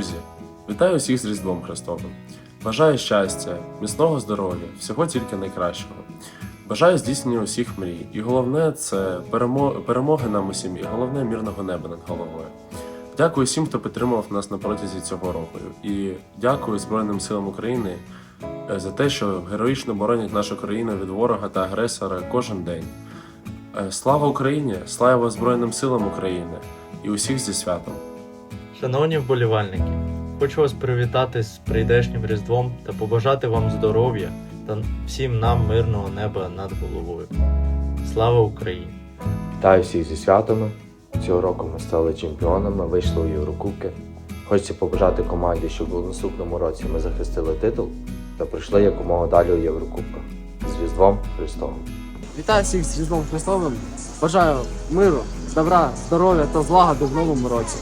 Друзі, вітаю усіх з Різдвом Христовим. Бажаю щастя, міцного здоров'я, всього тільки найкращого. Бажаю здійснення усіх мрій. І головне це перемо- перемоги нам усім, і головне мирного неба над головою. Дякую всім, хто підтримував нас на протязі цього року. І дякую Збройним силам України е, за те, що героїчно боронять нашу країну від ворога та агресора кожен день. Е, Слава Україні! Слава Збройним силам України і усіх зі святом! Шановні вболівальники, хочу вас привітати з прийдешнім Різдвом та побажати вам здоров'я та всім нам мирного неба над головою. Слава Україні! Вітаю всіх зі святами. Цього року ми стали чемпіонами, вийшли у Єврокубки. Хочеться побажати команді, щоб у наступному році ми захистили титул та пройшли якомога далі у Єврокубках. З Різдвом Христовим. Вітаю всіх з Різдвом Христовим. Бажаю миру, добра, здоров'я та злагоди в новому році.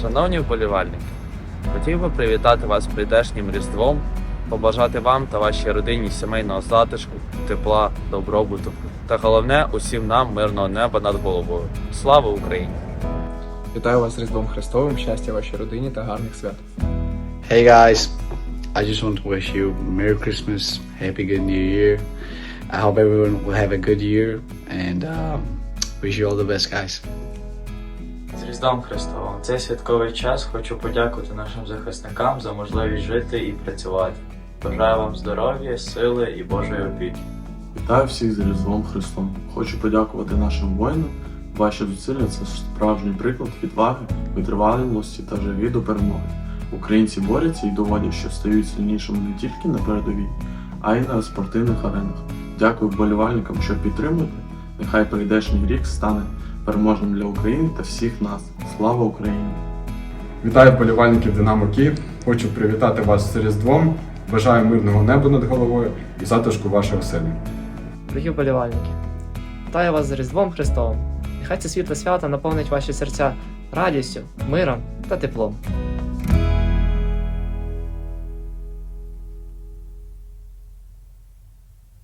Шановні вболівальники, хотів би привітати вас з прийдешнім Різдвом, побажати вам та вашій родині сімейного затишку, тепла, добробуту та головне усім нам мирного неба над головою. Слава Україні! Вітаю вас з Різдвом Христовим, щастя вашій родині та гарних свят. Hey guys, I just want to wish you Merry Christmas, Happy Good New Year. I hope everyone will have a good year and um, wish you all the best, guys. З Різдвом Христовим! Цей святковий час хочу подякувати нашим захисникам за можливість жити і працювати. Бажаю вам здоров'я, сили і Божої опіки. Вітаю всіх з Різдвом Христом. Хочу подякувати нашим воїнам. Ваші зусилля це справжній приклад відваги, витривалості та живі до перемоги. Українці борються і доводять, що стають сильнішими не тільки на передовій, а й на спортивних аренах. Дякую вболівальникам, що підтримуєте. Нехай прийдешній рік стане переможним для України та всіх нас. Слава Україні! Вітаю вболівальників Динамо Київ. Хочу привітати вас з Різдвом. Бажаю мирного неба над головою і затишку вашої оселі. Дорогі вболівальники, вітаю вас з Різдвом Христовим. Нехай це світле свято наповнить ваші серця радістю, миром та теплом.